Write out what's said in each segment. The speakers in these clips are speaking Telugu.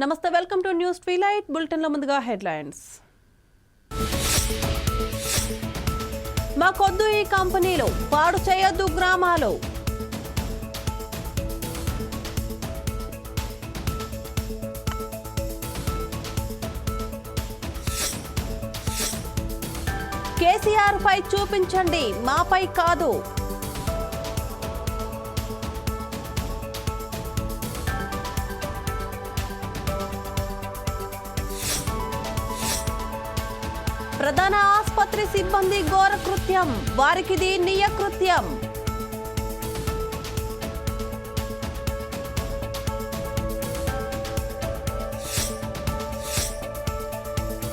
నమస్తే వెల్కమ్ టు న్యూస్ ట్వీలైట్ బులెటిన్ల ముందుగా హెడ్లైన్స్. మాకొద్దు ఈ కంపెనీలు పాడు చేయొద్దు గ్రామాలు. కేసీఆర్ పై చూపించండి మాపై కాదు. ఆసుపత్రి సిబ్బంది ఘోర కృత్యం. వారికిది నియకృత్యం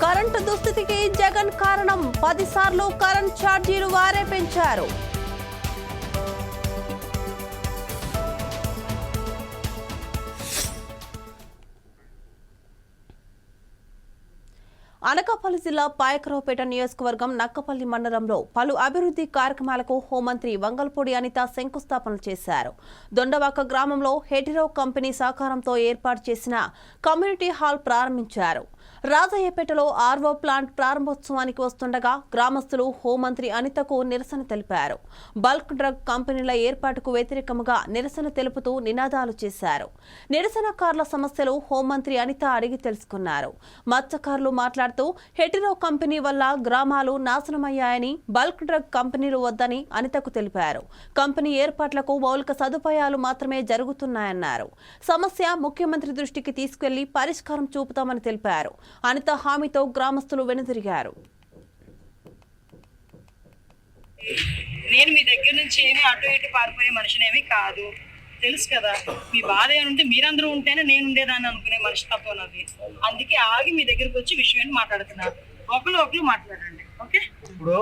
కరెంటు దుస్థితికి జగన్ కారణం. పదిసార్లు కరెంట్ ఛార్జీలు వారే పెంచారు. అనకాపల్లి జిల్లా పాయకరావుపేట నియోజకవర్గం నక్కపల్లి మండలంలో పలు అభివృద్ధి కార్యక్రమాలకు హోంమంత్రి వంగల్పూడి అనిత శంకుస్థాపన చేశారు. దొండవాక గ్రామంలో హెటిరో కంపెనీ సహకారంతో ఏర్పాటు చేసిన కమ్యూనిటీ హాల్ ప్రారంభించారు. రాజయ్యపేటలో ఆర్వో ప్లాంట్ ప్రారంభోత్సవానికి వస్తుండగా గ్రామస్తులు హోంమంత్రి అనితకు నిరసన తెలిపారు. బల్క్ డ్రగ్ కంపెనీల ఏర్పాటుకు వ్యతిరేకంగా నిరసన తెలుపుతూ నినాదాలు చేశారు. నిరసనకారుల సమస్యలు హోంమంత్రి అనిత అడిగి తెలుసుకున్నారు. మత్స్యకారులు మాట్లాడుతూ హెటిరో కంపెనీ వల్ల గ్రామాలు నాశనమయ్యాయని బల్క్ డ్రగ్ కంపెనీలు వద్దని అనితకు తెలిపారు. కంపెనీ ఏర్పాట్లకు మౌలిక సదుపాయాలు మాత్రమే జరుగుతున్నాయన్నారు. సమస్య ముఖ్యమంత్రి దృష్టికి తీసుకెళ్ళి పరిష్కారం చూపుతామని తెలిపారు. అనిత హామీతో గ్రామస్తులు వెనుదిరిగారు. నేను మీ దగ్గర నుంచి ఏమి అటు ఇటు పారిపోయే మనిషినేమి కాదు. తెలుసు కదా మీ బాధ ఏమంటే మీరందరూ ఉంటేనే నేను ఉండేదాన్ని అనుకునే మనిషి తత్వం నాది. అందుకే ఆగి మీ దగ్గరికి వచ్చి విషయం ఏంటి మాట్లాడుతున్నారు ఒకరు ఒకరు మాట్లాడండి ఓకే? ఇప్పుడు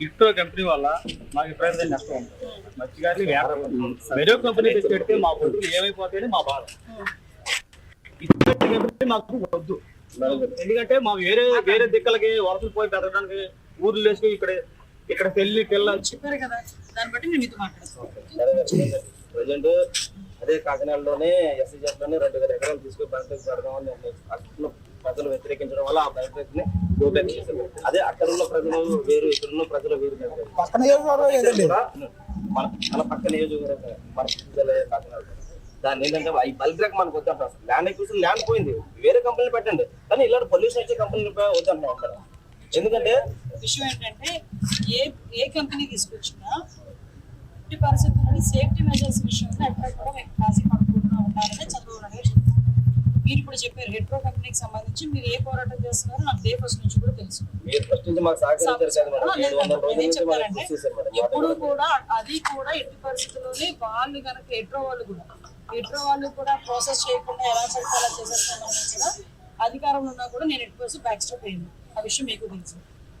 ఇట్టో కంపెనీ వల్ల మాకు విపరీతమైన నష్టం ఉంది. మత్స్యకారులు వ్యాపారం వేరే కంపెనీ తెచ్చి పెడితే మా పొద్దులు ఏమైపోతాయని మా బాధ. ఇట్టో కంపెనీ మాకు వద్దు. ఎందుకంటే మా వేరే వేరే దిక్కలకి వలసలు పోయి పెరగడానికి ఊర్లు వేసుకుని ఇక్కడ ఇక్కడ పెళ్ళి పిల్ల. చెప్పారు కదా దాన్ని బట్టి నేను మీతో మాట్లాడతాను. ప్రజెంట్ అదే కాకినాడలోనే ఎస్సీజెఫ్లోనే రెండు వేల ఎకరాలు తీసుకుని బయోటెక్ పెడదామని ప్రజలు వ్యతిరేకించడం వల్ల ఆ బయోటెక్ని గోబ్యాక్ చేశారు. అదే అక్కడ ఉన్న ప్రజలు వేరు ఇక్కడ ఉన్న ప్రజలు వేరు మన మన పక్క నియోజకవర్గం మన కాకినాడ. దాన్ని ఏంటంటే ఈ బల్క్ మనకు వద్దంటాం ల్యాండ్ ఎక్విజిషన్ ల్యాండ్ పోయింది. వేరే కంపెనీలు పెట్టండి. కానీ ఇలాంటి పొల్యూషన్ వచ్చే కంపెనీలు వద్దంటాం అక్కడ ఎందుకంటే విషయం ఏంటంటే ఏ ఏ కంపెనీ తీసుకొచ్చినా ఎట్టి పరిస్థితుల్లో సేఫ్టీ మెజర్స్ విషయంలో ఎక్కడ కూడా మేము కాశీ పడకుండా ఉండాలని చంద్రబాబు నాయుడు గారు చెప్పారు. మీరు ఇప్పుడు చెప్పారు హెట్రో కంపెనీకి సంబంధించి మీరు ఏ పోరాటం చేస్తున్నారో నాకు డే ఫస్ట్ నుంచి కూడా తెలుసు. ఎప్పుడు కూడా అది కూడా ఎట్టి పరిస్థితుల్లోనే వాళ్ళు కనుక ఎట్రో వాళ్ళు కూడా ఎట్రో వాళ్ళు కూడా ప్రాసెస్ చేయకుండా ఎలా పడితే అలా చేసేస్తామని కూడా అధికారంలో ఉన్నా కూడా నేను ఎట్టి పరిస్థితి బ్యాక్ స్టెప్ అయ్యింది ఆ విషయం మీకు తెలుసు.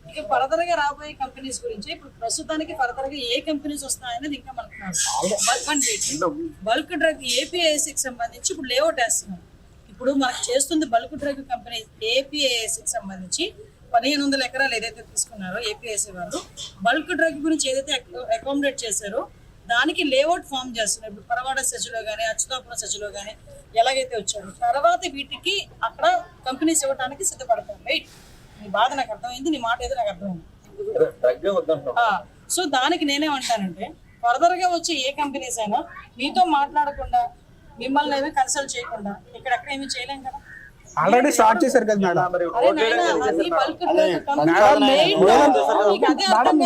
ఇక ఫర్దర్గా రాబోయే కంపెనీస్ గురించి ఇప్పుడు ప్రస్తుతానికి ఫర్దర్గా ఏ కంపెనీస్ వస్తాయనేది ఇంకా మనకు బల్క్ డ్రగ్ ఏపీఐసికి సంబంధించి ఇప్పుడు లేఅవుట్ వేస్తున్నారు ఇప్పుడు మనకు చేస్తుంది బల్క్ డ్రగ్ కంపెనీ ఏపీఐసికి సంబంధించి పదిహేను వందల ఎకరాలు ఏదైతే తీసుకున్నారో ఏపీఐసి వాళ్ళు బల్క్ డ్రగ్ గురించి ఏదైతే అకామిడేట్ చేశారో దానికి లేఅవుట్ ఫామ్ చేస్తున్నారు. ఇప్పుడు పరవాడ సెచ్లో కానీ అచ్యుతాపురం సెచ్లో కానీ ఎలాగైతే వచ్చారో. తర్వాత వీటికి అక్కడ కంపెనీస్ ఇవ్వడానికి సిద్ధపడతారు. రైట్? నీ బాధ నాకు అర్థమైంది నీ మాట ఏదో నాకు అర్థమైంది. సో దానికి నేనేమంటానంటే ఫర్దర్గా వచ్చే ఏ కంపెనీస్ అయినా మీతో మాట్లాడకుండా మిమ్మల్ని ఏమీ కన్సల్ట్ చేయకుండా ఇక్కడెక్కడ ఏమీ చేయలేం కదా? ఆల్రెడీ స్టార్ట్ చేశారు కదా మేడం. మేడం,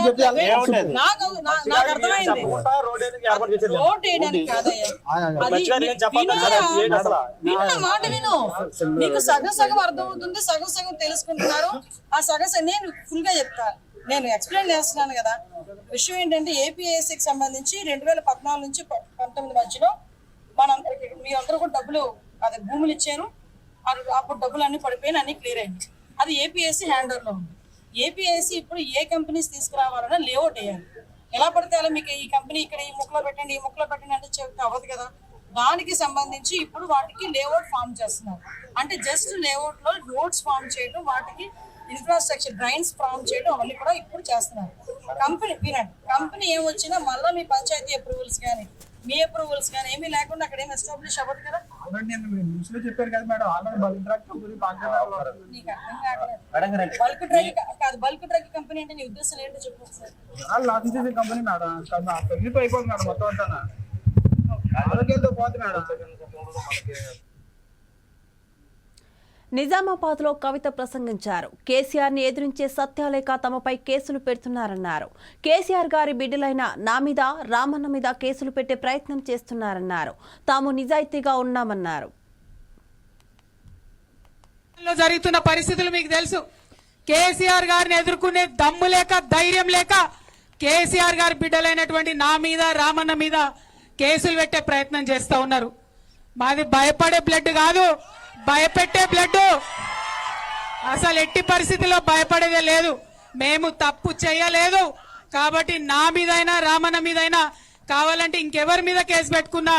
మీరు చెప్పాలి మాట విను. నీకు సగం సగం అర్థం అవుతుంది సగం సగం తెలుసుకుంటున్నారు. ఆ సగం సగం నేను ఫుల్గా చెప్తా. నేను ఎక్స్ప్లెయిన్ చేస్తున్నాను కదా. విషయం ఏంటంటే ఏపీఎస్సికి సంబంధించి రెండు వేల పద్నాలుగు నుంచి పంతొమ్మిది మధ్యలో మనందరికి మీ అందరూ కూడా డబ్బులు అదే భూములు ఇచ్చారు. అప్పుడు అప్పుడు డబ్బులు అన్ని పడిపోయిన అన్ని క్లియర్ అయింది. అది ఏపీఎస్సీ హ్యాండ్లో ఉంది. ఏపీఎస్సీ ఇప్పుడు ఏ కంపెనీస్ తీసుకురావాలన్నా లేఅవుట్ వేయాలి. ఎలా పడితే అలా మీకు ఈ కంపెనీ ఇక్కడ ఈ ముక్కలో పెట్టండి ఈ ముక్కలో పెట్టండి అంటే చెప్తే అవ్వదు కదా. దానికి సంబంధించి ఇప్పుడు వాటికి లేఅవుట్ ఫామ్ చేస్తున్నారు. అంటే జస్ట్ లేఅవుట్లో రోడ్స్ ఫామ్ చేయడం వాటికి ఇన్ఫ్రాస్ట్రక్చర్ డ్రైన్స్ ఫామ్ చేయడం అవన్నీ కూడా ఇప్పుడు చేస్తున్నారు. కంపెనీ వినండి కంపెనీ ఏమొచ్చినా మళ్ళీ మీ పంచాయతీ అప్రూవల్స్ కానీ మీ అప్రూవల్స్ కానీ ఏమీ లేకుండా అక్కడ ఏమి ఎస్టాబ్లిష్ అవ్వదు కదా? ఆల్రెడీ నేను మీరు న్యూస్లో చెప్పారు కదా madam already bulk drug company నీకు అర్థం కావట్లేదు. బల్క్ డ్రగ్ కాదు బల్క్ డ్రగ్ కంపెనీ అంటే నీ ఉద్దేశం ఏంటో చెప్పు చేసే కంపెనీ మేడం. అయిపోతుంది మేడం మొత్తం అంతా. ఆరోగ్యంతో పోతుంది మేడం. నిజామాబాద్లో కవిత ప్రసంగించారు. కేసీఆర్ని ఎదిరించే సత్యాలేక తమపై కేసులు పెడుతున్నారన్నారు. కేసీఆర్ గారి బిడ్డలైన నా మీద రామన్న మీద కేసులు పెట్టే ప్రయత్నం చేస్తున్నారన్నారు. తాము నిజాయితీగా ఉన్నామన్నారు. జరుగుతున్న పరిస్థితులు మీకు తెలుసు. కేసీఆర్ గారిని ఎదుర్కొనే దమ్ము లేక ధైర్యం లేక కేసీఆర్ గారి బిడ్డలైనటువంటి నా మీద రామన్న మీద కేసులు పెట్టే ప్రయత్నం చేస్తూ ఉన్నారు. మాది భయపడే బ్లడ్ కాదు. భయపెట్టే బ్లడ్ అసలు ఎట్టి పరిస్థితిలో భయపడేదే లేదు. మేము తప్పు చేయలేదు. కాబట్టి నా మీదైనా రామన్న మీదైనా కావాలంటే ఇంకెవరి మీద కేసు పెట్టుకున్నా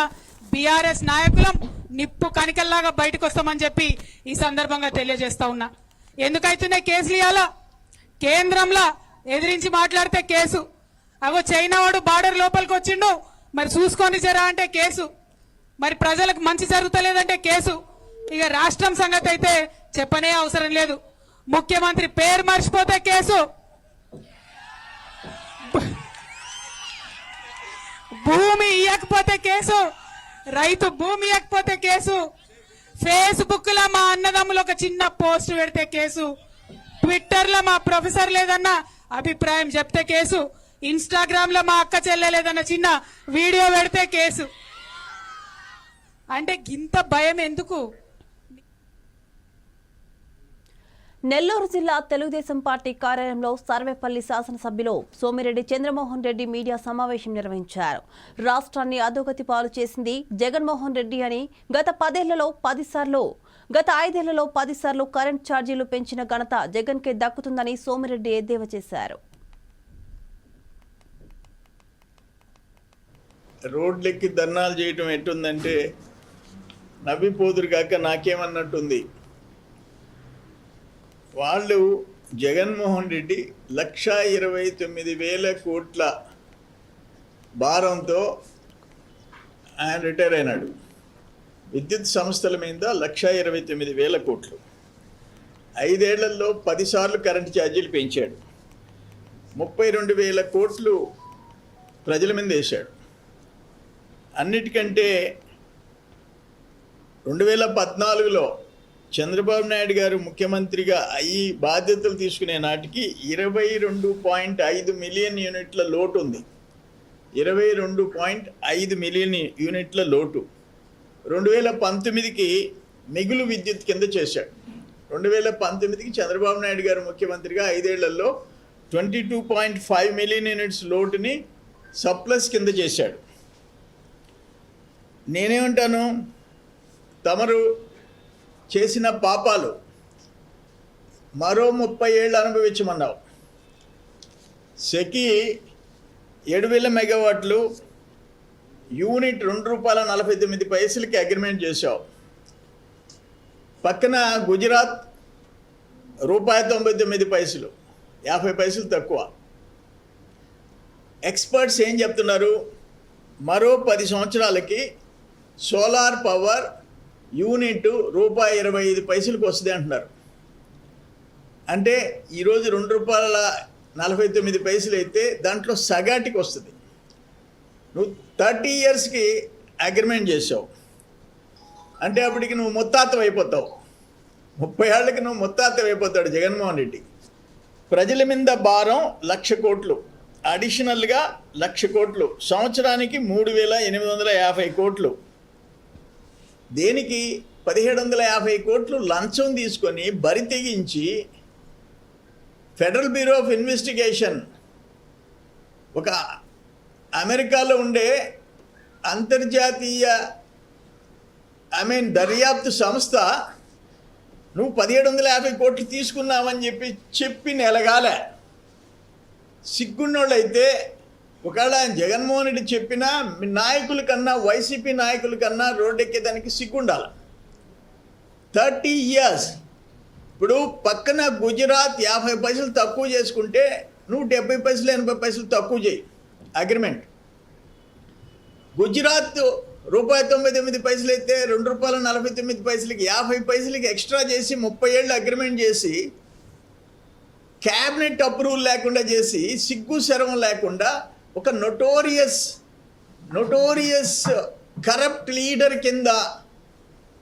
బీఆర్ఎస్ నాయకులం నిప్పు కనికల్లాగా బయటకు వస్తామని చెప్పి ఈ సందర్భంగా తెలియజేస్తా ఉన్నా. ఎందుకైతున్నాయి కేసులు ఇవ్వాలా కేంద్రంలో ఎదిరించి మాట్లాడితే కేసు. అగో చైనా వాడు బార్డర్ లోపలికి వచ్చిండు. మరి చూసుకొని జరా అంటే కేసు. మరి ప్రజలకు మంచి జరుగుతలేదంటే కేసు. ఇక రాష్ట్రం సంగతి అయితే చెప్పనే అవసరం లేదు. ముఖ్యమంత్రి పేరు మర్చిపోతే కేసు. భూమి ఇవ్వకపోతే కేసు. రైతు భూమి ఇవ్వకపోతే కేసు. ఫేస్బుక్లో మా అన్నదమ్ములు ఒక చిన్న పోస్ట్ పెడితే కేసు. ట్విట్టర్లో మా ప్రొఫెసర్ లేదన్న అభిప్రాయం చెప్తే కేసు. ఇన్స్టాగ్రామ్లో మా అక్క చెల్లెలేదన్న చిన్న వీడియో పెడితే కేసు. అంటే గింత భయం ఎందుకు? నెల్లూరు జిల్లా తెలుగుదేశం పార్టీ కార్యాలయంలో సర్వేపల్లి శాసనసభ్యులు సోమిరెడ్డి చంద్రమోహన్ రెడ్డి మీడియా సమావేశం నిర్వహించారు. రాష్ట్రాన్ని అధోగతి పాలు చేసింది జగన్మోహన్ రెడ్డి అని గత పదేళ్ళలో పదిసార్లు గత ఐదేళ్ళలో పదిసార్లు కరెంట్ ఛార్జీలు పెంచిన ఘనత జగన్కే దక్కుతుందని సోమిరెడ్డి ఎద్దేవా చేశారు. రోడ్లెక్కి ధర్నాలు చేయటం ఎట్టుందంటే నవ్విపోదురు కాక నాకేమన్నట్టుంది. వాళ్ళు జగన్మోహన్ రెడ్డి లక్షా ఇరవై తొమ్మిది వేల కోట్ల భారంతో ఆయన రిటైర్ అయినాడు. విద్యుత్ సంస్థల మీద లక్ష ఇరవై తొమ్మిది వేల కోట్లు. ఐదేళ్ళలో పదిసార్లు కరెంటు ఛార్జీలు పెంచాడు. ముప్పై రెండు వేల కోట్లు ప్రజల మీద వేశాడు. అన్నిటికంటే రెండు వేల పద్నాలుగులో చంద్రబాబు నాయుడు గారు ముఖ్యమంత్రిగా ఈ బాధ్యతలు తీసుకునే నాటికి ఇరవై రెండు పాయింట్ ఐదు మిలియన్ యూనిట్ల లోటు ఉంది. ఇరవై రెండు పాయింట్ ఐదు మిలియన్ యూనిట్ల లోటు. రెండు వేల పంతొమ్మిదికి మిగులు విద్యుత్ కింద చేశాడు. రెండు వేల పంతొమ్మిదికి చంద్రబాబు నాయుడు గారు ముఖ్యమంత్రిగా ఐదేళ్ళలో twenty two point five million units లోటుని surplus కింద చేశాడు. నేనేమంటాను? తమరు చేసిన పాపాలు మరో ముప్పై ఏళ్ళు అనుభవించమన్నావు. సెకి ఏడు వేల మెగావాట్లు యూనిట్ రెండు రూపాయల నలభై తొమ్మిది పైసలకి అగ్రిమెంట్ చేశావు. పక్కన గుజరాత్ రూపాయి తొంభై తొమ్మిది పైసలు యాభై పైసలు తక్కువ. ఎక్స్పర్ట్స్ ఏం చెప్తున్నారు? మరో పది సంవత్సరాలకి సోలార్ పవర్ యూనిట్ రూపాయి ఇరవై ఐదు పైసలకు వస్తుంది అంటున్నారు. అంటే ఈరోజు రెండు రూపాయల నలభై తొమ్మిది పైసలు అయితే దాంట్లో సగాటికి వస్తుంది. నువ్వు థర్టీ ఇయర్స్కి అగ్రిమెంట్ చేసావు. అంటే అప్పటికి నువ్వు ముత్తాతం అయిపోతావు. ముప్పై ఏళ్ళకి నువ్వు ముత్తాతం అయిపోతాడు జగన్మోహన్ రెడ్డి. ప్రజల మీద భారం లక్ష కోట్లు. అడిషనల్గా లక్ష కోట్లు. సంవత్సరానికి మూడు వేల ఎనిమిది వందల యాభై కోట్లు. దేనికి పదిహేడు వందల యాభై కోట్లు లంచం తీసుకొని బరి తెగించి ఫెడరల్ బ్యూరో ఆఫ్ ఇన్వెస్టిగేషన్ ఒక అమెరికాలో ఉండే అంతర్జాతీయ ఐ మీన్ దర్యాప్తు సంస్థ నువ్వు పదిహేడు వందల యాభై కోట్లు తీసుకున్నావని చెప్పి చెప్పి నెలగాలే. సిగ్గున్నోళ్ళైతే ఒకవేళ ఆయన జగన్మోహన్ రెడ్డి చెప్పినా నాయకుల కన్నా వైసీపీ నాయకుల కన్నా రోడ్డెక్కేదానికి సిగ్గుండాలి. Thirty years. ఇప్పుడు పక్కన గుజరాత్ యాభై పైసలు తక్కువ చేసుకుంటే నువ్వు డెబ్బై పైసలు ఎనభై పైసలు తక్కువ చేయి. అగ్రిమెంట్ గుజరాత్ రూపాయి తొంభై తొమ్మిది పైసలు అయితే రెండు రూపాయల నలభై తొమ్మిది పైసలకి యాభై పైసలకి ఎక్స్ట్రా చేసి ముప్పై ఏళ్ళు అగ్రిమెంట్ చేసి క్యాబినెట్ అప్రూవల్ లేకుండా చేసి సిగ్గు శరం లేకుండా ఒక నొటోరియస్ నొటోరియస్ కరప్ట్ లీడర్ కింద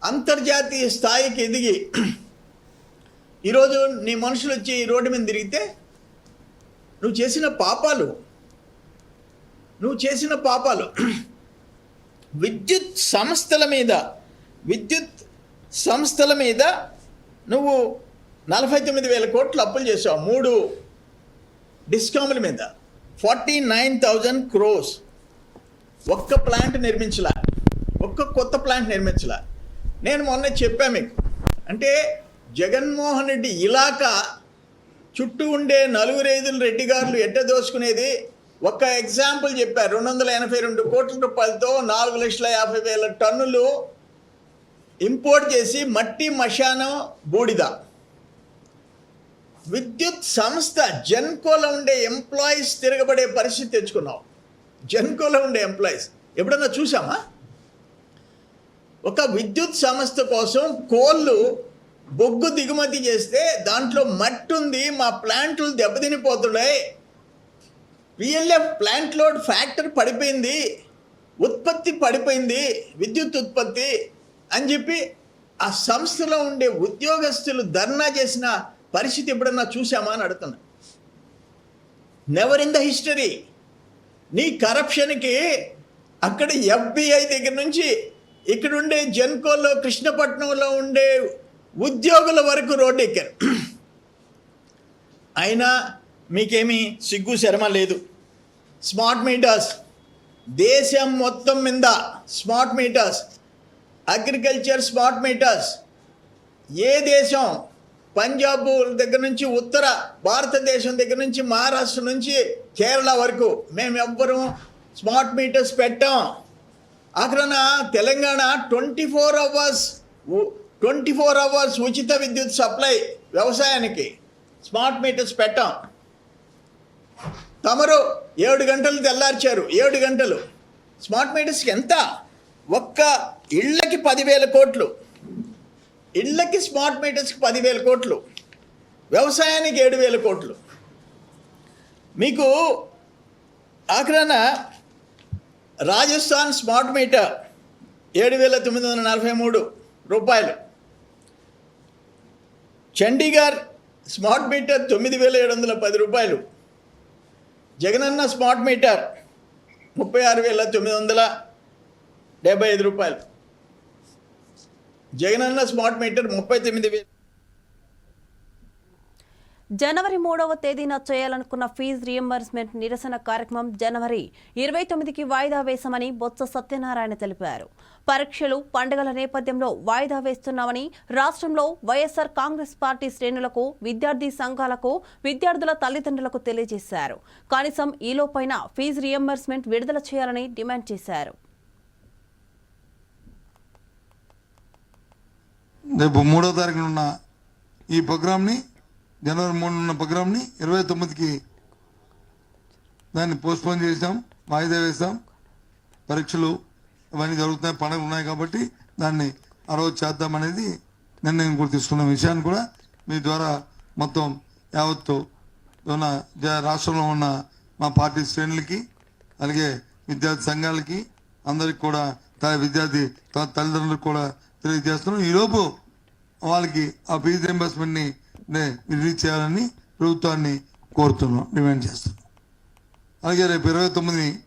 అంతర్జాతీయ స్థాయికి ఎదిగి ఈరోజు నీ మనుషులు వచ్చి రోడ్డు మీద తిరిగితే నువ్వు చేసిన పాపాలు నువ్వు చేసిన పాపాలు విద్యుత్ సంస్థల మీద విద్యుత్ సంస్థల మీద నువ్వు నలభై తొమ్మిది వేల కోట్లు అప్పులు చేసావు మూడు డిస్కాముల మీద. Forty nine thousand crores. ఒక్క ప్లాంట్ నిర్మించలా. ఒక్క కొత్త ప్లాంట్ నిర్మించలా. నేను మొన్న చెప్పా మీకు. అంటే జగన్మోహన్ రెడ్డి ఇలాకా చుట్టూ ఉండే నలుగురైదులు రెడ్డి గారులు ఎట్ట దోసుకునేది ఒక్క ఎగ్జాంపుల్ చెప్పారు రెండు వందల ఎనభై రెండు కోట్ల రూపాయలతో నాలుగు లక్షల యాభై వేల టన్నులు ఇంపోర్ట్ చేసి మట్టి మశానం బూడిద. విద్యుత్ సంస్థ జెన్కోలో ఉండే ఎంప్లాయీస్ తిరగబడే పరిస్థితి తెచ్చుకున్నాం జెన్కోలో ఉండే ఎంప్లాయీస్. ఎప్పుడన్నా చూసామా ఒక విద్యుత్ సంస్థ కోసం కోళ్ళు బొగ్గు దిగుమతి చేస్తే దాంట్లో మట్టి ఉంది మా ప్లాంట్లు దెబ్బతినిపోతున్నాయి. పిఎల్ఎఫ్ ప్లాంట్ లోడ్ ఫ్యాక్టరీ పడిపోయింది ఉత్పత్తి పడిపోయింది విద్యుత్ ఉత్పత్తి అని చెప్పి ఆ సంస్థలో ఉండే ఉద్యోగస్తులు ధర్నా చేసిన పరిస్థితి ఎప్పుడన్నా చూసామా అని అడుగుతున్నా. నెవర్ ఇన్ ద హిస్టరీ నీ కరప్షన్కి అక్కడ ఎఫ్బిఐ దగ్గర నుంచి ఇక్కడ ఉండే జెన్కోలో కృష్ణపట్నంలో ఉండే ఉద్యోగుల వరకు రోడ్డు ఎక్కారు. అయినా మీకేమీ సిగ్గు శరమ లేదు. Smart meters. దేశం మొత్తం మీద smart meters. Agriculture smart meters. ఏ దేశం పంజాబ్ దగ్గర నుంచి ఉత్తర భారతదేశం దగ్గర నుంచి మహారాష్ట్ర నుంచి కేరళ వరకు మేము ఎవ్వరూ స్మార్ట్ మీటర్స్ పెట్టాం. అక్కడ Telangana twenty four hours twenty four hours ఉచిత విద్యుత్ సప్లై వ్యవసాయానికి స్మార్ట్ మీటర్స్ పెట్టాం. తమరు ఏడు గంటలు తెల్లార్చారు. ఏడు గంటలు. స్మార్ట్ మీటర్స్కి ఎంత? ఒక్క ఇళ్ళకి పదివేల కోట్లు. ఇళ్ళకి స్మార్ట్ మీటర్స్కి పదివేల కోట్లు వ్యవసాయానికి ఏడు వేల కోట్లు. మీకు ఆఖరాన రాజస్థాన్ స్మార్ట్ మీటర్ ఏడు వేల తొమ్మిది వందల నలభై మూడు రూపాయలు. చండీగఢ్ స్మార్ట్ మీటర్ తొమ్మిది వేల ఏడు వందల పది రూపాయలు. జగనన్న స్మార్ట్ మీటర్ ముప్పై ఆరు వేల తొమ్మిది వందల డెబ్బై ఐదు రూపాయలు. జగనన్న స్మార్ట్ మీటర్ ముప్పై తొమ్మిది వేలు. జనవరి మూడవ తేదీన చేయాలనుకున్న ఫీజు రియంబర్స్మెంట్ నిరసన కార్యక్రమం జనవరి ఇరవై తొమ్మిదికి వాయిదా వేశామని బొత్స సత్యనారాయణ తెలిపారు. పరీక్షలు పండుగల నేపథ్యంలో వాయిదా వేస్తున్నామని రాష్ట్రంలో వైఎస్సార్ కాంగ్రెస్ పార్టీ శ్రేణులకు విద్యార్థి సంఘాలకు విద్యార్థుల తల్లిదండ్రులకు తెలియజేశారు. కనీసం ఈలోపైన ఫీజు రియంబర్స్మెంట్ విడుదల చేయాలని డిమాండ్ చేశారు. రేపు మూడో తారీఖున ఉన్న ఈ ప్రోగ్రామ్ని జనవరి మూడు ఉన్న ప్రోగ్రామ్ని ఇరవై తొమ్మిదికి దాన్ని పోస్ట్పోన్ చేసాం వాయిదా వేసాం పరీక్షలు అవన్నీ జరుగుతున్నాయి పండుగలు ఉన్నాయి కాబట్టి దాన్ని ఆ రోజు చేద్దామనేది నిర్ణయం కూడా తీసుకున్న. విషయాన్ని కూడా మీ ద్వారా మొత్తం యావత్తు ఉన్న జ- రాష్ట్రంలో ఉన్న మా పార్టీ శ్రేణులకి అలాగే విద్యార్థి సంఘాలకి అందరికి కూడా విద్యార్థి తల్లిదండ్రులకు కూడా తెలియజేస్తున్నాం. ఈలోపు వాళ్ళకి ఆ ఫీజు రింబర్స్మెంట్ని రిలీజ్ చేయాలని ప్రభుత్వాన్ని కోరుతున్నాం డిమాండ్ చేస్తున్నాం. అలాగే రేపు ఇరవై తొమ్మిది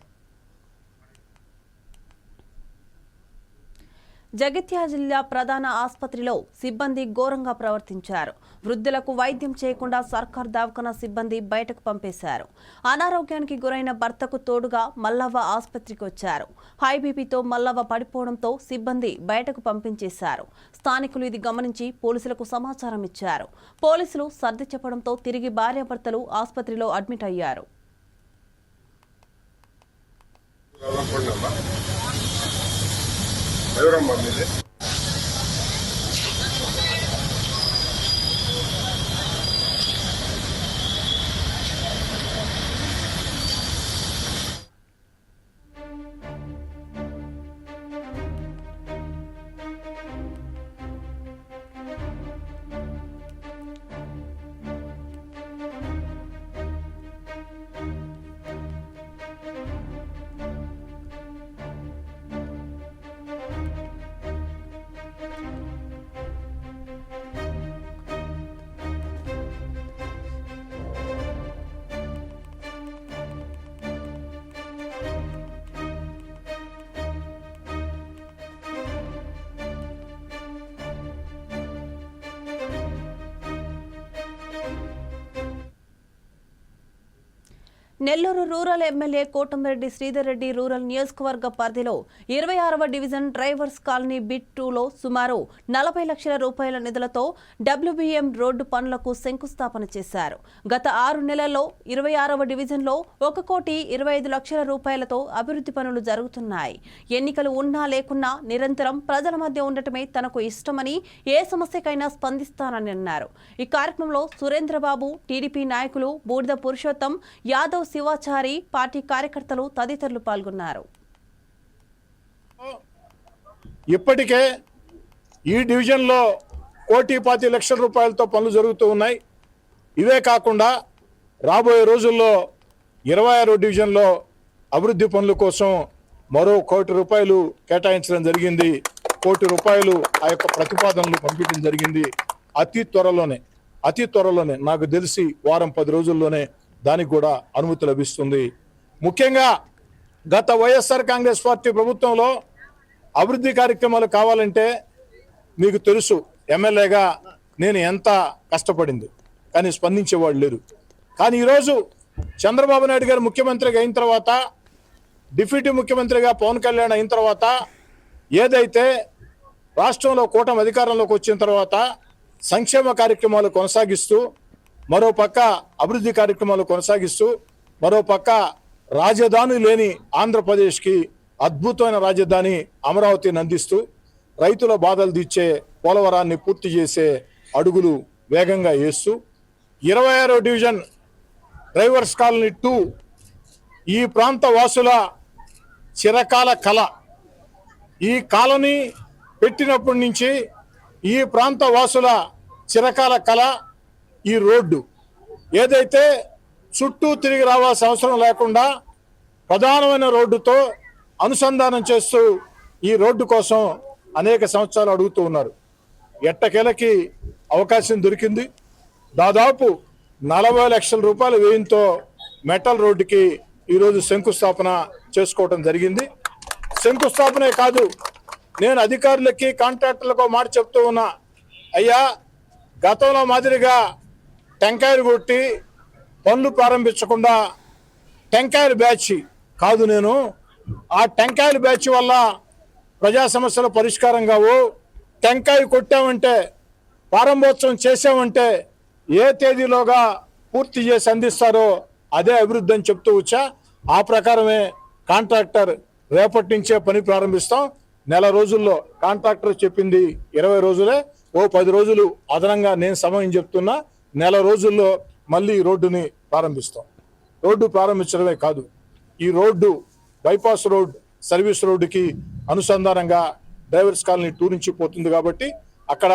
జగిత్యాల జిల్లా ప్రధాన ఆసుపత్రిలో సిబ్బంది ఘోరంగా ప్రవర్తించారు. వృద్ధులకు వైద్యం చేయకుండా సర్కార్ దవాఖానా సిబ్బంది బయటకు పంపేశారు. అనారోగ్యానికి గురైన భర్తకు తోడుగా మల్లవ్వ ఆసుపత్రికి వచ్చారు. హై బీపీతో మల్లవ్వ పడిపోవడంతో సిబ్బంది బయటకు పంపించేశారు. స్థానికులు ఇది గమనించి పోలీసులకు సమాచారం ఇచ్చారు. పోలీసులు సర్ది చెప్పడంతో తిరిగి భార్యాభర్తలు ఆసుపత్రిలో అడ్మిట్ అయ్యారు. ఎవరమ్మా మీది Nellore rural MLA Kotamreddy Sridhar Reddy rural నియోజకవర్గ పరిధిలో ఇరవై ఆరవ డివిజన్ డ్రైవర్స్ కాలనీ బిట్ టూలో సుమారు నలభై లక్షల రూపాయల నిధులతో డబ్ల్యూబీఎం రోడ్డు పనులకు శంకుస్థాపన చేశారు. గత ఆరు నెలల్లో ఇరవై ఆరవ డివిజన్లో ఒక కోటి ఇరవై ఐదు లక్షల రూపాయలతో అభివృద్ధి పనులు జరుగుతున్నాయి. ఎన్నికలు ఉన్నా లేకున్నా నిరంతరం ప్రజల మధ్య ఉండటమే తనకు ఇష్టమని ఏ సమస్యకైనా స్పందిస్తానని అన్నారు. ఈ కార్యక్రమంలో సురేంద్రబాబు టీడీపీ నాయకులు బూడిద పురుషోత్తం యాదవ్ శివాచారి పార్టీ కార్యకర్తలు తదితరులు పాల్గొన్నారు. ఇప్పటికే ఈ డివిజన్లో కోటి పాతి లక్షల రూపాయలతో పనులు జరుగుతూ ఉన్నాయి. ఇవే కాకుండా రాబోయే రోజుల్లో ఇరవై ఆరు డివిజన్లో అభివృద్ధి పనుల కోసం మరో కోటి రూపాయలు కేటాయించడం జరిగింది. కోటి రూపాయలు ఆ యొక్క ప్రతిపాదనలు పంపించడం జరిగింది. అతి త్వరలోనే అతి త్వరలోనే నాకు తెలిసి వారం పది రోజుల్లోనే దానికి కూడా అనుమతి లభిస్తుంది. ముఖ్యంగా గత వైఎస్ఆర్ కాంగ్రెస్ పార్టీ ప్రభుత్వంలో అభివృద్ధి కార్యక్రమాలు కావాలంటే మీకు తెలుసు ఎమ్మెల్యేగా నేను ఎంత కష్టపడింది కానీ స్పందించేవాళ్ళు లేరు. కానీ ఈరోజు చంద్రబాబు నాయుడు గారు ముఖ్యమంత్రిగా అయిన తర్వాత డిప్యూటీ ముఖ్యమంత్రిగా పవన్ కళ్యాణ్ అయిన తర్వాత ఏదైతే రాష్ట్రంలో కూటమి అధికారంలోకి వచ్చిన తర్వాత సంక్షేమ కార్యక్రమాలు కొనసాగిస్తూ మరోపక్క అభివృద్ధి కార్యక్రమాలు కొనసాగిస్తూ మరోపక్క రాజధాని లేని ఆంధ్రప్రదేశ్కి అద్భుతమైన రాజధాని అమరావతిని అందిస్తూ రైతుల బాధలు తీర్చే పోలవరాన్ని పూర్తి చేసే అడుగులు వేగంగా వేస్తూ ఇరవై ఆరో డివిజన్ డ్రైవర్స్ కాలనీ టూ ఈ ప్రాంత వాసుల చిరకాల కళ ఈ కాలనీ పెట్టినప్పటి నుంచి ఈ ప్రాంత వాసుల చిరకాల కళ ఈ రోడ్డు ఏదైతే చుట్టూ తిరిగి రావాల్సిన అవసరం లేకుండా ప్రధానమైన రోడ్డుతో అనుసంధానం చేస్తూ ఈ రోడ్డు కోసం అనేక సంవత్సరాలు అడుగుతూ ఉన్నారు. ఎట్టకేలకి అవకాశం దొరికింది. దాదాపు నలభై లక్షల రూపాయల వ్యయంతో మెటల్ రోడ్డుకి ఈరోజు శంకుస్థాపన చేసుకోవటం జరిగింది. శంకుస్థాపనే కాదు నేను అధికారులకి కాంట్రాక్టర్లకు మాట చెప్తూ ఉన్నా అయ్యా గతంలో మాదిరిగా టెంకాయలు కొట్టి పనులు ప్రారంభించకుండా టెంకాయల బ్యాచ్ కాదు నేను. ఆ టెంకాయల బ్యాచ్ వల్ల ప్రజా సమస్యల పరిష్కారం కావు. టెంకాయ కొట్టామంటే ప్రారంభోత్సవం చేసామంటే ఏ తేదీలోగా పూర్తి చేసి అందిస్తారో అదే అభివృద్ధి అని చెప్తూ వచ్చా. ఆ ప్రకారమే కాంట్రాక్టర్ రేపటి నుంచే పని ప్రారంభిస్తాం. నెల రోజుల్లో కాంట్రాక్టర్ చెప్పింది ఇరవై రోజులే. ఓ పది రోజులు అదనంగా నేను సమయం చెప్తున్నా. నెల రోజుల్లో మళ్ళీ ఈ రోడ్డుని ప్రారంభిస్తాం. రోడ్డు ప్రారంభించడమే కాదు ఈ రోడ్డు బైపాస్ రోడ్ సర్వీస్ రోడ్డుకి అనుసంధానంగా డ్రైవర్స్ కాలనీ టూ నుంచి పోతుంది కాబట్టి అక్కడ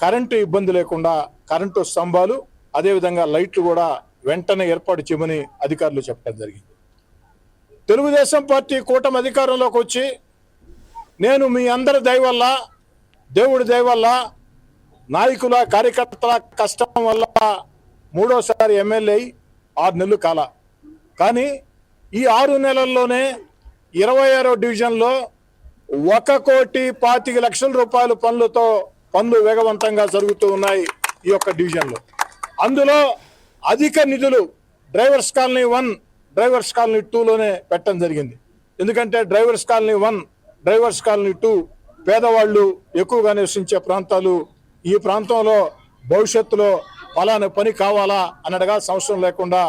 కరెంటు ఇబ్బంది లేకుండా కరెంటు స్తంభాలు అదేవిధంగా లైట్లు కూడా వెంటనే ఏర్పాటు చేయమని అధికారులు చెప్పడం జరిగింది. తెలుగుదేశం పార్టీ కూటమి అధికారంలోకి వచ్చి నేను మీ అందరి దయవల్ల దేవుడి దయ వల్ల నాయకుల కార్యకర్తల కష్టం వల్ల మూడోసారి ఎమ్మెల్యే ఆరు నెలలు కాల. కానీ ఈ ఆరు నెలల్లోనే ఇరవై ఆరో డివిజన్లో ఒక కోటి పాతిక లక్షల రూపాయల పనులతో పనులు వేగవంతంగా జరుగుతూ ఉన్నాయి ఈ యొక్క డివిజన్లో. అందులో అధిక నిధులు drivers colony one drivers colony టూలోనే పెట్టడం జరిగింది. ఎందుకంటే drivers colony one drivers colony two పేదవాళ్ళు ఎక్కువగా నివసించే ప్రాంతాలు ఈ ప్రాంతంలో భవిష్యత్తులో పలానా పని కావాలా అనడగా అవసరం లేకుండా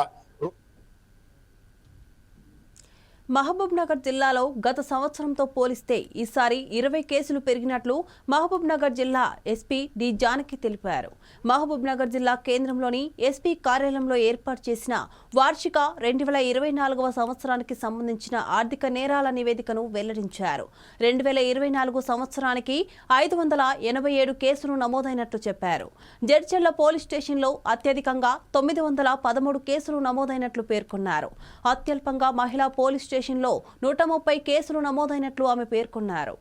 మహబూబ్ నగర్ జిల్లాలో గత సంవత్సరంతో పోలిస్తే ఈసారి ఇరవై కేసులు పెరిగినట్లు మహబూబ్ నగర్ జిల్లా ఎస్పీ డి జానకి తెలిపారు. మహబూబ్ నగర్ జిల్లా కేంద్రంలోని ఎస్పీ కార్యాలయంలో ఏర్పాటు చేసిన వార్షిక రెండు వేల ఇరవై నాలుగవ సంవత్సరానికి సంబంధించిన ఆర్థిక నేరాల నివేదికను వెల్లడించారు. రెండు వేల ఇరవై నాలుగు సంవత్సరానికి ఐదు వందల ఎనభై ఏడు కేసులు నమోదైనట్లు చెప్పారు. జడ్చెల్ల పోలీస్ స్టేషన్లో అత్యధికంగా తొమ్మిది వందల పదమూడు కేసులు నమోదైనట్లు పేర్కొన్నారు. అత్యల్పంగా మహిళా పోలీస్ స్టేషన్ స్టేషన్లో నూట ముప్పై కేసులు నమోదైనట్లు ఆమె పేర్కొన్నారు.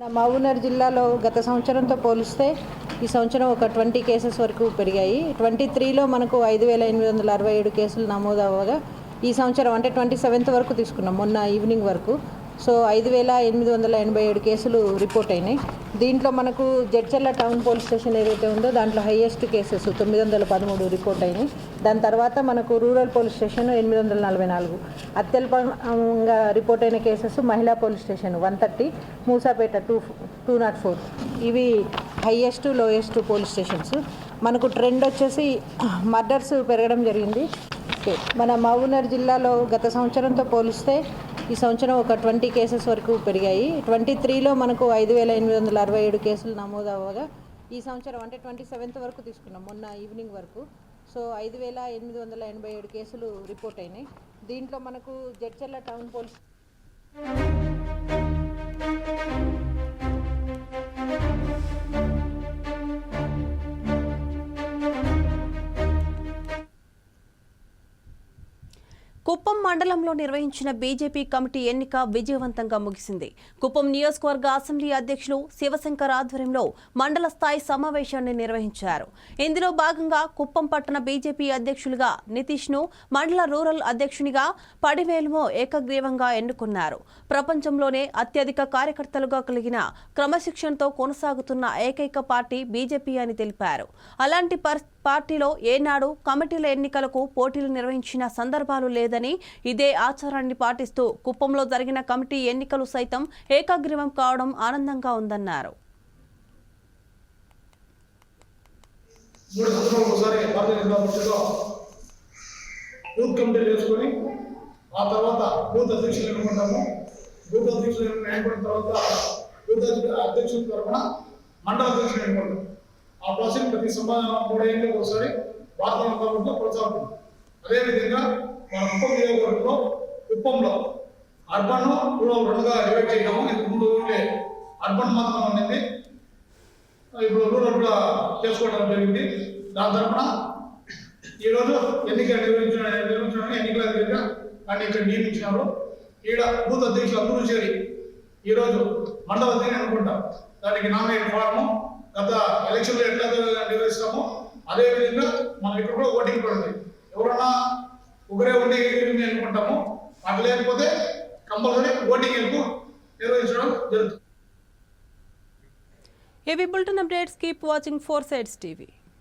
నా మహబూబ్నగర్ జిల్లాలో గత సంవత్సరంతో పోలిస్తే ఈ సంవత్సరం ఒక ట్వంటీ కేసెస్ వరకు పెరిగాయి. ట్వంటీ త్రీలో మనకు ఐదు వేల ఎనిమిది వందల అరవై ఏడు కేసులు నమోదు అవ్వగా ఈ సంవత్సరం అంటే ట్వంటీ సెవెంత్ వరకు తీసుకున్నాం మొన్న ఈవినింగ్ వరకు. సో ఐదు వేల ఎనిమిది వందల ఎనభై ఏడు కేసులు రిపోర్ట్ అయినాయి. దీంట్లో మనకు జడ్చర్ల టౌన్ పోలీస్ స్టేషన్ ఏదైతే ఉందో దాంట్లో హైయెస్ట్ కేసెస్ తొమ్మిది వందల పదమూడు రిపోర్ట్ అయినాయి. దాని తర్వాత మనకు రూరల్ పోలీస్ స్టేషన్ ఎనిమిది వందల నలభై నాలుగు. అత్యల్పంగా రిపోర్ట్ అయిన కేసెస్ మహిళా police station one thirty Moosapet two two nought four. ఇవి హైయెస్ట్ లోయెస్ట్ పోలీస్ స్టేషన్స్. మనకు ట్రెండ్ వచ్చేసి మర్డర్స్ పెరగడం జరిగింది. ఓకే. మన మహబూబ్నగర్ జిల్లాలో గత సంవత్సరంతో పోలిస్తే ఈ సంవత్సరం ఒక ట్వంటీ కేసెస్ వరకు పెరిగాయి. ట్వంటీ త్రీలో మనకు ఐదు వేల ఎనిమిది వందల అరవై ఏడు కేసులు నమోదు అవ్వగా ఈ సంవత్సరం అంటే ట్వంటీ సెవెంత్ వరకు తీసుకున్నాం మొన్న ఈవినింగ్ వరకు. సో ఐదు వేల ఎనిమిది వందల ఎనభై ఏడు కేసులు రిపోర్ట్ అయినాయి. దీంట్లో మనకు జడ్చర్ల టౌన్ పోలీస్ కుప్పం మండలంలో నిర్వహించిన బీజేపీ కమిటీ ఎన్నిక విజయవంతంగా ముగిసింది. కుప్పం నియోజకవర్గ అసెంబ్లీ అధ్యక్షులు శివశంకర్ ఆధ్వర్యంలో మండల స్థాయి సమావేశాన్ని నిర్వహించారు. ఇందులో భాగంగా కుప్పం పట్టణ బీజేపీ అధ్యక్షులుగా నితీష్ను మండల రూరల్ అధ్యక్షునిగా పడివేలుమో ఏకగ్రీవంగా ఎన్నుకున్నారు. ప్రపంచంలోనే అత్యధిక కార్యకర్తలుగా కలిగిన క్రమశిక్షణతో కొనసాగుతున్న ఏకైక పార్టీ బీజేపీ అని తెలిపారు. అలాంటి పరిస్థితి పార్టీలో ఏనాడు కమిటీల ఎన్నికలకు పోటీలు నిర్వహించిన సందర్భాలు లేదని ఇదే ఆచారాన్ని పాటిస్తూ కుప్పంలో జరిగిన కమిటీ ఎన్నికలు సైతం ఏకాగ్రీవం కావడం ఆనందంగా ఉందన్నారు. ఆ తర్వాత బూత్ అధ్యక్షులు ఎన్నుకుంటాము బూత్ అధ్యక్షులు ఎన్నుకున్న తర్వాత బూత్ అధ్యక్షుల తరఫున మండల అధ్యక్షులు ఎన్నుకుంటాం ఆ ప్రాసెస్ ప్రతి సంబంధం మూడేళ్ళకి ఒకసారి భారతీయ జనతా కొనసాగుతుంది. అదేవిధంగా మన కుప్పం నియోజకవర్గంలో కుప్పంలో అర్బన్ రూరల్ రెండుగా డివైడ్ చేయడము ఇంతకు ముందు ఉండే అర్బన్ మాత్రం అనేది ఇప్పుడు రూరల్ కూడా చేసుకోవడం జరిగింది. దాని తరఫున ఈరోజు ఎన్నిక నిర్వహించిన నిర్వహించడం ఎన్నికల దగ్గర దాన్ని ఇక్కడ నియమించినారు. ఈడ బూత్ అధ్యక్షులు అందరూ చేరి ఈరోజు మండల అధ్యక్షులు అనుకుంటాం. దానికి నామినేట్ ఫారము. గత ఎలక్షన్లో ఎట్లా నిర్వహిస్తామో అదే విధంగా మనం ఇక్కడ కూడా ఓటింగ్ పడింది ఎవరన్నా ఒకరే ఉండి అనుకుంటాము అట్లా లేకపోతే కంపల్సరీ ఓటింగ్ ఎందుకు నిర్వహించడం జరుగుతుంది. ఏవి bulletin updates keep watching Four Sides TV.